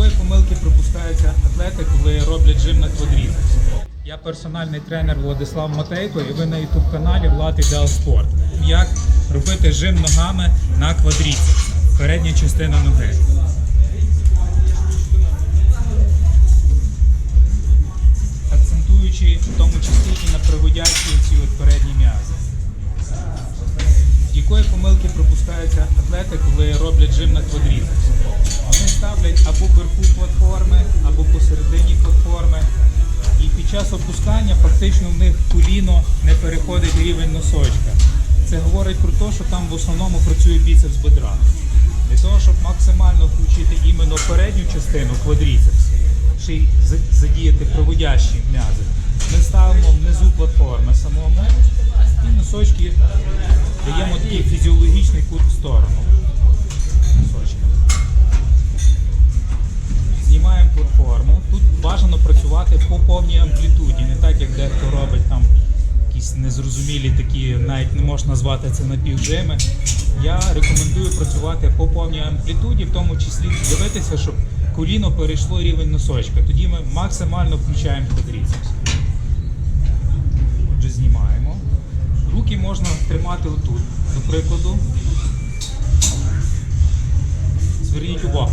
Якої помилки припускаються атлети, коли роблять жим на квадріцепс? Я персональний тренер Владислав Матейко, і ви на youtube каналі Влад Ідеал Спорт. Як робити жим ногами на квадріцепс? Передня частина ноги. Акцентуючи в тому числі і на приводячі ці передні м'язи. Якої помилки припускаються атлети, коли роблять жим на квадріцепс? Вони ставлять або вверху платформи, або посередині платформи. І під час опускання фактично в них коліно не переходить рівень носочка. Це говорить про те, що там в основному працює біцепс бедра. Для того, щоб максимально включити іменно передню частину квадріцепс, й задіяти проводящі м'язи, ми ставимо внизу платформи самому і носочки даємо такий фізіологічний кут в сторону. Носочка. Знімаємо платформу. Тут бажано працювати по повній амплітуді, не так як дехто робить там якісь незрозумілі такі, навіть не можна назвати це напівжими. Я рекомендую працювати по повній амплітуді, в тому числі дивитися, щоб коліно перейшло рівень носочка. Тоді ми максимально включаємо квадріцепс.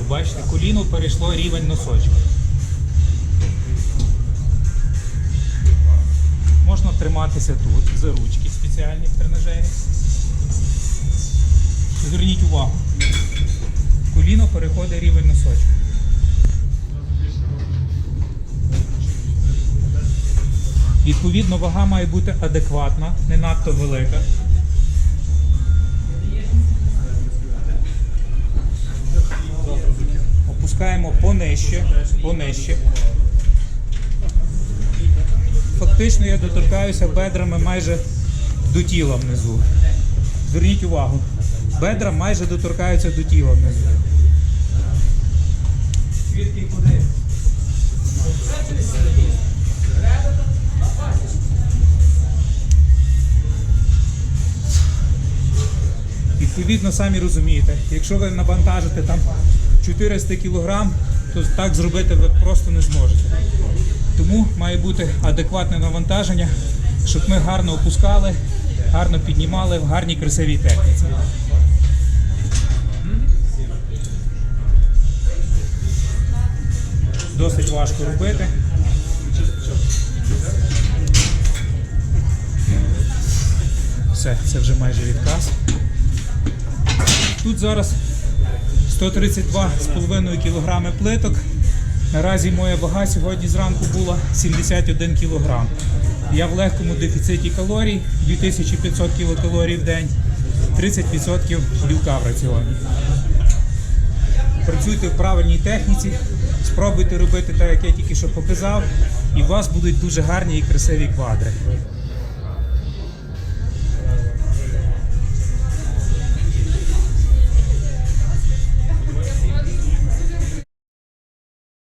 Бачите, коліно перейшло рівень носочка. Можна триматися тут, за ручки спеціальні в тренажері. Зверніть увагу. Коліно переходить рівень носочка. Відповідно, вага має бути адекватна, не надто велика. Опускаємо понижче, понижче. Фактично я доторкаюся бедрами майже до тіла внизу. Зверніть увагу. Бедра майже доторкаються до тіла внизу. Звідки куди? Відповідно, самі розумієте, якщо ви навантажите там 400 кг, то так зробити ви просто не зможете. Тому має бути адекватне навантаження, щоб ми гарно опускали, гарно піднімали в гарній красивій техніці. Досить важко робити. Все, це вже майже відказ. Тут зараз 132,5 кг плиток. Наразі моя вага сьогодні зранку була 71 кг. Я в легкому дефіциті калорій, 2500 кілокалорій в день, 30% білка в раціоні. Працюйте в правильній техніці, спробуйте робити так, як я тільки що показав, і у вас будуть дуже гарні і красиві квадри.